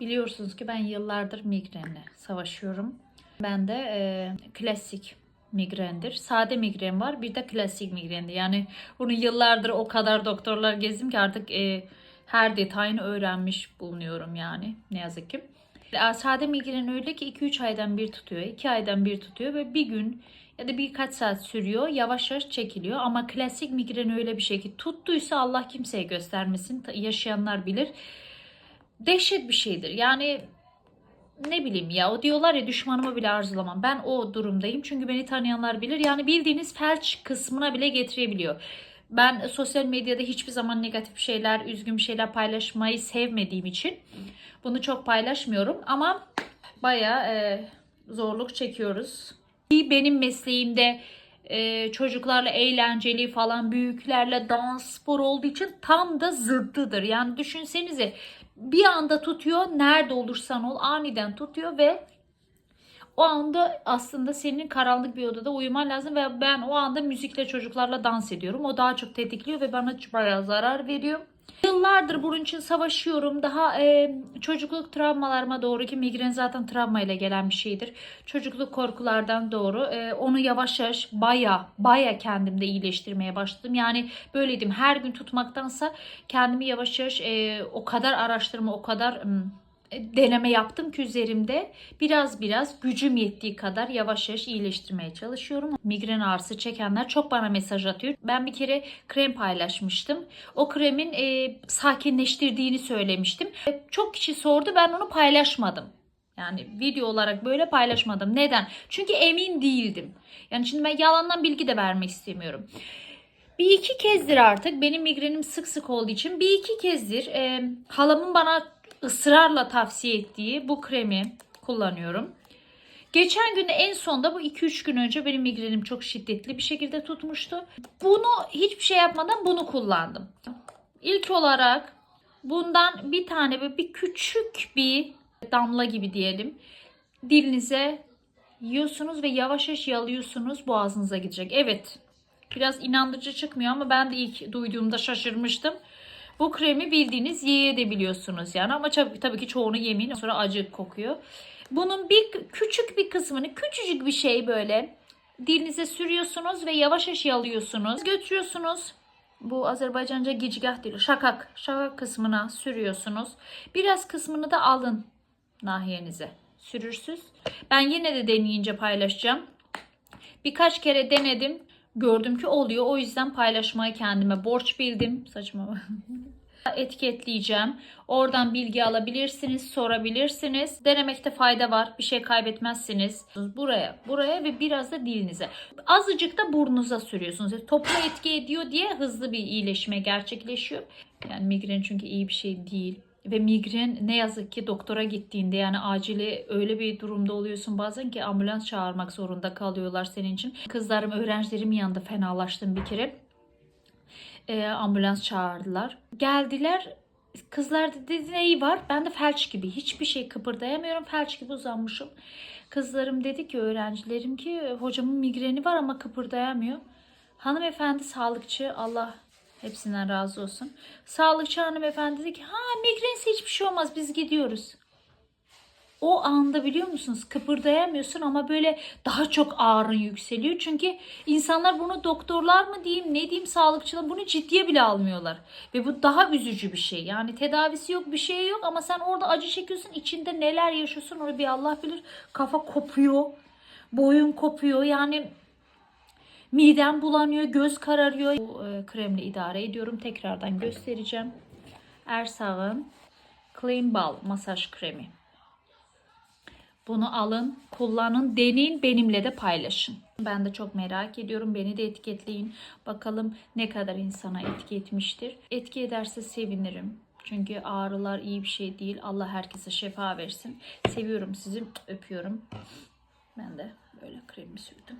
Biliyorsunuz ki ben yıllardır migrenle savaşıyorum. Ben de e, klasik migrendir. Sade migren var bir de klasik migrendi. Yani bunu yıllardır o kadar doktorlar gezdim ki artık e, her detayını öğrenmiş bulunuyorum yani ne yazık ki. Sade migren öyle ki 2-3 aydan bir tutuyor, 2 aydan bir tutuyor ve bir gün ya da birkaç saat sürüyor. Yavaş yavaş çekiliyor. Ama klasik migren öyle bir şey ki tuttuysa Allah kimseye göstermesin. Yaşayanlar bilir. Dehşet bir şeydir. Yani ne bileyim ya o diyorlar ya düşmanımı bile arzulamam. Ben o durumdayım. Çünkü beni tanıyanlar bilir. Yani bildiğiniz felç kısmına bile getirebiliyor. Ben sosyal medyada hiçbir zaman negatif şeyler, üzgün şeyler paylaşmayı sevmediğim için bunu çok paylaşmıyorum. Ama bayağı e, zorluk çekiyoruz. Ki Benim mesleğimde e, çocuklarla eğlenceli falan büyüklerle dans spor olduğu için tam da zıddıdır. Yani düşünsenize bir anda tutuyor nerede olursan ol aniden tutuyor ve o anda aslında senin karanlık bir odada uyuman lazım ve ben o anda müzikle çocuklarla dans ediyorum. O daha çok tetikliyor ve bana bayağı zarar veriyor. Yıllardır bunun için savaşıyorum. Daha e, çocukluk travmalarıma doğru ki migren zaten travmayla gelen bir şeydir. Çocukluk korkulardan doğru e, onu yavaş yavaş baya baya kendimde iyileştirmeye başladım. Yani böyleydim her gün tutmaktansa kendimi yavaş yavaş e, o kadar araştırma o kadar e, deneme yaptım ki üzerimde biraz biraz gücüm yettiği kadar yavaş yavaş iyileştirmeye çalışıyorum. Migren ağrısı çekenler çok bana mesaj atıyor. Ben bir kere krem paylaşmıştım. O kremin e, sakinleştirdiğini söylemiştim. E, Çok kişi sordu ben onu paylaşmadım. Yani video olarak böyle paylaşmadım. Neden? Çünkü emin değildim. Yani şimdi ben yalandan bilgi de vermek istemiyorum. Bir iki kezdir artık benim migrenim sık sık olduğu için bir iki kezdir e, halamın bana ısrarla tavsiye ettiği bu kremi kullanıyorum. Geçen gün en sonda bu 2-3 gün önce benim migrenim çok şiddetli bir şekilde tutmuştu. Bunu hiçbir şey yapmadan bunu kullandım. İlk olarak bundan bir tane böyle bir küçük bir damla gibi diyelim dilinize yiyorsunuz ve yavaş yavaş yalıyorsunuz boğazınıza gidecek. Evet biraz inandırıcı çıkmıyor ama ben de ilk duyduğumda şaşırmıştım. Bu kremi bildiğiniz yiyebiliyorsunuz yani ama tabii, tabii ki çoğunu yemeyin sonra acı kokuyor. Bunun bir küçük bir kısmını küçücük bir şey böyle dilinize sürüyorsunuz ve yavaş yavaş yalıyorsunuz. Götürüyorsunuz. Bu Azerbaycanca gicgah dili. Şakak. Şakak kısmına sürüyorsunuz. Biraz kısmını da alın nahiyenize. Sürürsüz. Ben yine de deneyince paylaşacağım. Birkaç kere denedim. Gördüm ki oluyor. O yüzden paylaşmayı kendime borç bildim. Saçma. etiketleyeceğim. Oradan bilgi alabilirsiniz, sorabilirsiniz. Denemekte fayda var. Bir şey kaybetmezsiniz. Buraya, buraya ve biraz da dilinize. Azıcık da burnunuza sürüyorsunuz. Toplu etki ediyor diye hızlı bir iyileşme gerçekleşiyor. Yani migren çünkü iyi bir şey değil. Ve migren ne yazık ki doktora gittiğinde yani acili öyle bir durumda oluyorsun bazen ki ambulans çağırmak zorunda kalıyorlar senin için. Kızlarım, öğrencilerim yanında fenalaştım bir kere e, ambulans çağırdılar. Geldiler. Kızlar dedi neyi var? Ben de felç gibi. Hiçbir şey kıpırdayamıyorum. Felç gibi uzanmışım. Kızlarım dedi ki öğrencilerim ki hocamın migreni var ama kıpırdayamıyor. Hanımefendi sağlıkçı Allah hepsinden razı olsun. Sağlıkçı hanımefendi dedi ki ha migrense hiçbir şey olmaz biz gidiyoruz. O anda biliyor musunuz kıpırdayamıyorsun ama böyle daha çok ağrın yükseliyor. Çünkü insanlar bunu doktorlar mı diyeyim ne diyeyim sağlıkçılar bunu ciddiye bile almıyorlar. Ve bu daha üzücü bir şey. Yani tedavisi yok bir şey yok ama sen orada acı çekiyorsun içinde neler yaşıyorsun onu bir Allah bilir. Kafa kopuyor boyun kopuyor yani midem bulanıyor göz kararıyor. Bu e, kremle idare ediyorum tekrardan göstereceğim. Ersağ'ın Clean Ball masaj kremi. Bunu alın, kullanın, deneyin, benimle de paylaşın. Ben de çok merak ediyorum. Beni de etiketleyin. Bakalım ne kadar insana etki etmiştir. Etki ederse sevinirim. Çünkü ağrılar iyi bir şey değil. Allah herkese şifa versin. Seviyorum sizi. Öpüyorum. Ben de böyle kremi sürdüm.